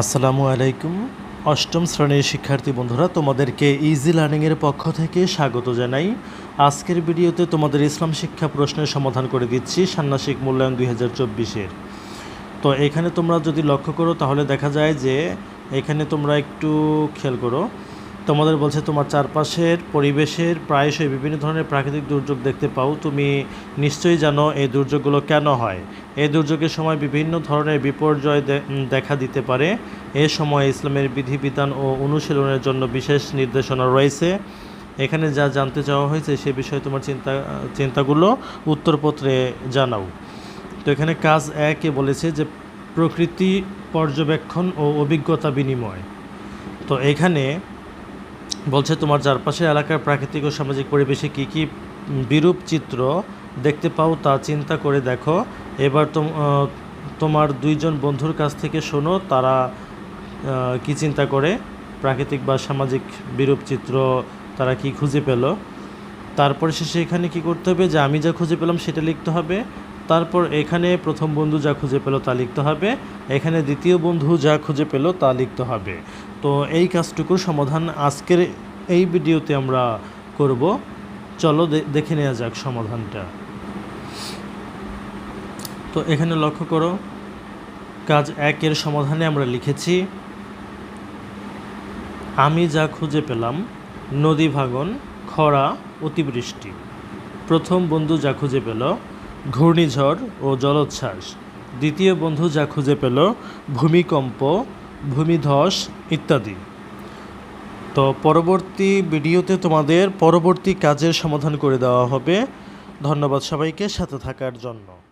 আসসালামু আলাইকুম। অষ্টম শ্রেণির শিক্ষার্থী বন্ধুরা, তোমাদেরকে ইজি লার্নিংয়ের পক্ষ থেকে স্বাগত জানাই। আজকের ভিডিওতে তোমাদের ইসলাম শিক্ষা প্রশ্নের সমাধান করে দিচ্ছি ষান্মাসিক মূল্যায়ন দুই হাজার চব্বিশের। তো এখানে তোমরা যদি লক্ষ্য করো, তাহলে দেখা যায় যে এখানে তোমরা একটু খেয়াল করো তোমাদের বলছে তোমার চারপাশের পরিবেশের প্রায়শই বিভিন্ন ধরনের প্রাকৃতিক দুর্যোগ দেখতে পাও। তুমি নিশ্চয়ই জানো এই দুর্যোগগুলো কেন হয়? এই দুর্যোগের সময় বিভিন্ন ধরনের বিপর্যয় দেখা দিতে পারে। এ সময় ইসলামের বিধিবিধান ও অনুশীলনের জন্য বিশেষ নির্দেশনা রয়েছে। এখানে যা জানতে চাওয়া হয়েছে সে বিষয়ে তোমার চিন্তা, চিন্তাগুলো উত্তরপত্রে জানাও। তো এখানে কাজ একে বলেছে যে প্রকৃতি পর্যবেক্ষণ ও অভিজ্ঞতা বিনিময়। তো এখানে বলছে, তোমার চারপাশে এলাকার প্রাকৃতিক ও সামাজিক পরিবেশে কী কী বিরূপ চিত্র দেখতে পাও তা চিন্তা করে দেখো। এবার তোম তোমার দুইজন বন্ধুর কাছ থেকে শোনো, তারা কি চিন্তা করে? প্রাকৃতিক বা সামাজিক বিরূপ চিত্র তারা কি খুঁজে পেল? তারপরে শেষে এখানে কি করতে হবে? যে, আমি যা খুঁজে পেলাম সেটা লিখতে হবে। তারপর এখানে প্রথম বন্ধু যা খুঁজে পেল তা লিখতে হবে। এখানে দ্বিতীয় বন্ধু যা খুঁজে পেল তা লিখতে হবে। তো এই কাজটুকুর সমাধান আজকের এই ভিডিওতে আমরা করব। চলো দেখে নেওয়া যাক সমাধানটা। তো এখানে লক্ষ্য করো, কাজ একের সমাধানে আমরা লিখেছি, আমি যা খুঁজে পেলাম, নদী ভাঙন খরা, অতিবৃষ্টি। প্রথম বন্ধু যা খুঁজে পেল ঘূর্ণিঝড় ও জলোচ্ছ্বাস। দ্বিতীয় বন্ধু যা খুঁজে পেল, ভূমিকম্প, ভূমিধস ইত্যাদি। তো পরবর্তী ভিডিওতে তোমাদের পরবর্তী কাজের সমাধান করে দেওয়া হবে। ধন্যবাদ সবাইকে, সাথে থাকার জন্য।